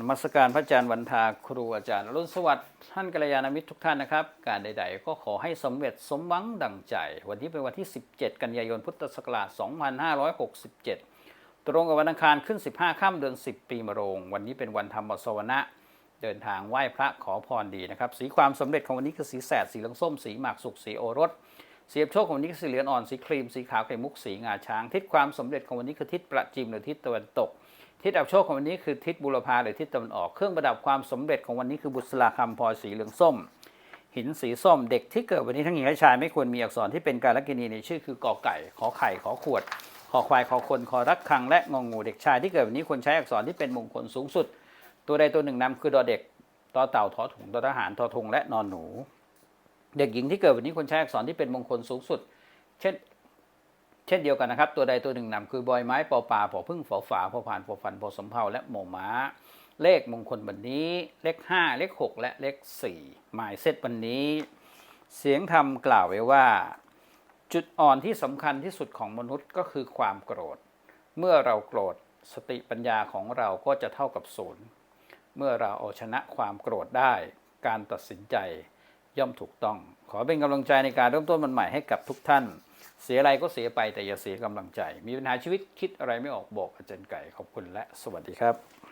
นมัสการพระอาจารย์วันทาครูอาจารย์รุณสวัสดิ์ท่านกัลยาณมิตรทุกท่านนะครับ การใด ๆ ก็ขอให้สำเร็จสมหวังดังใจ วันนี้เป็นวันที่ 17 กันยายนพุทธศักราช 2567 ตรงกับวันอังคารขึ้น 15ค่ำเดือน 10 ปีมะโรง วันนี้เป็นวันธรรมสวนะ เดินทางไหว้พระขอพรดีนะครับ สีความสำเร็จของวันนี้คือสีแสดสีเหลืองส้ม สีหมากสุกสีโอรส เสียบโชคของวันนี้คือสีเหลืองอ่อนสีครีมสีขาวไข่มุกสีงาช้าง ทิศความสำเร็จของวันนี้คือทิศประจิมหรือทิศตะวันตก ทิศอับโชคของวันนี้คือทิศบุรพาหรือทิศตะวันออกเครื่องประดับความสำเร็จของวันนี้คือบุษราคำพลอยสีเหลืองส้ม หินสีส้มเด็กที่เกิดวันนี้ทั้งหญิงและชายไม่ควรมีอักษรที่เป็นการลกินีในชื่อคือกอไก่ขอไข่ขอขวดขอควายขอคนขอรักคังและงองงูเด็กชายที่เกิดวันนี้ควรใช้อักษรที่เป็นมงคลสูงสุด ตัวใดตัวหนึ่งนำคือดอเด็กตอเต่าทอถุงตอทหารทอทงและนอนหนู เด็กหญิงที่เกิดวันนี้ควรใช้อักษรที่เป็นมงคลสูงสุด เช่น เช่นเดียวกันนะครับ ตัวใดตัวหนึ่งนำคือบอยไม้ปอปลาปอพึ่งฝอฝาปอผ่านปอฟันปอสมเภาและหมอม้า เลขมงคลวันนี้ เลข 5 เลข 6 และเลข4หมายเซตวันนี้ เสียงธรรมกล่าวไว้ว่า จุดอ่อนที่สำคัญที่สุดของมนุษย์ก็คือความโกรธ เมื่อเราโกรธสติปัญญาของเราก็จะเท่ากับศูนย์เมื่อเราเอาชนะความโกรธได้ การตัดสินใจ ย่อมถูกต้อง ขอเป็นกำลังใจในการเริ่มต้นวันใหม่ให้กับทุกท่าน เสียอะไรก็เสียไปแต่อย่าเสียกำลังใจ มีปัญหาชีวิตคิดอะไรไม่ออกบอกอาจารย์ไก่ขอบคุณและสวัสดีครับ